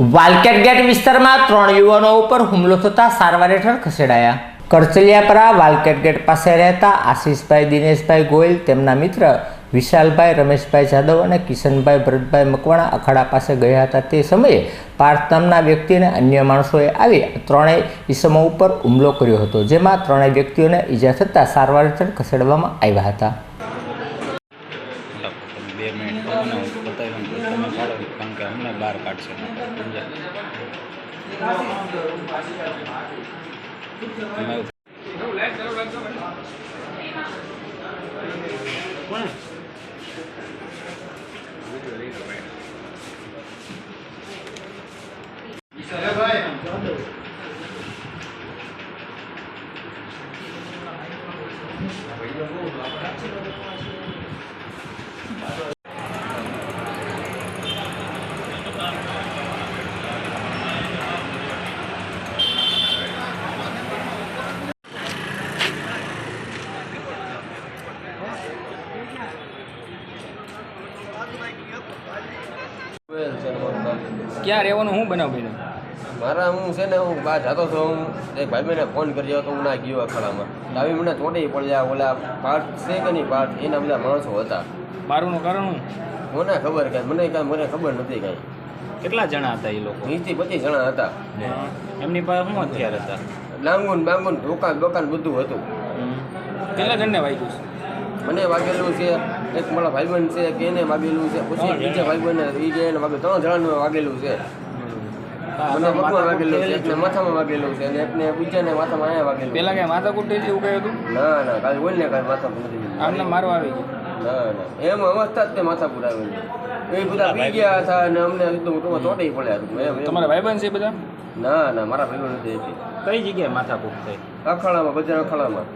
વાલકેટ gate વિસ્તારમાં ત્રણ યુવાનો ઉપર હુમલો થતા સારવાર હેઠળ ખસેડાયા. કરચલિયાપરા વાલકેટ ગેટ પાસે રહેતા આશીષભાઈ, દિનેશભાઈ ગોયલ, તેમના મિત્ર વિશાલભાઈ, રમેશભાઈ જાદવ અને કિશનભાઈ ભરતભાઈ મકવાણા અખાડા પાસે ગયા હતા. તે સમયે પાર્થ નામના વ્યક્તિ અને અન્ય માણસોએ આવી ત્રણેય ઈસમો ઉપર હુમલો કર્યો હતો, જેમાં ત્રણેય વ્યક્તિઓને ઈજા થતાં સારવાર હેઠળ ખસેડવામાં આવ્યા હતા. તમે બે મિનિટ કરો ને, હું તમે પાડો, કારણ કે અમને બહાર કાઢશે સમજ્યા મારું નામ. ક્યાં રહેવાનું હું બનાવ બન્યો મારા હું છે ને હું બહાર જતો હતો હું એક ભાઈબંધને ફોન કર્યો તો હું ના ગયો અખાડામાં. આવી મને ચોંટી પડ્યા ઓલા પાર્ટ છે કે નહીં પાર્ટ એના બધા માણસો હતા. મારુંનું કારણ મને ખબર કે મને કાંઈ મને ખબર નથી કાંઈ. કેટલા જણા હતા એ લોકો? વીસથી પચીસ જણા હતા. એમની પાસે શું હથિયાર હતા? ડાંગુન બાંગુન દુકાન દુકાન બધું હતું. કેટલા જણને વાગ્યું છે? મને વાગેલું છે એક મારા ભાઈબંધ છે કે એને વાગેલું છે પછી બીજા ભાઈબંધ એ જે એને વાગેલું ત્રણ જણાને વાગેલું છે. પગમાં વાગેલું છે એકને માથામાં વાગેલું છે અને એકને બીજાને માથામાં અહીંયા વાગેલું પેલા કઈ માથા કુટે એવું કહ્યું હતું? ના ના કાલે બોલ ને કાલે માથા નથી આમને મારવા આવી ગયું ના ના એમ અવસ્થા જ તે માથા પુરાવેલી એ બધા પી ગયા હતા અને અમને ચોટી પડ્યા હતું. એમ. તમારા ભાઈબંધ છે બધા? ના ના મારા ભાઈઓ નથી. કઈ જગ્યાએ માથા કૂટ થઈ? અખાડામાં બધા અખાડામાં.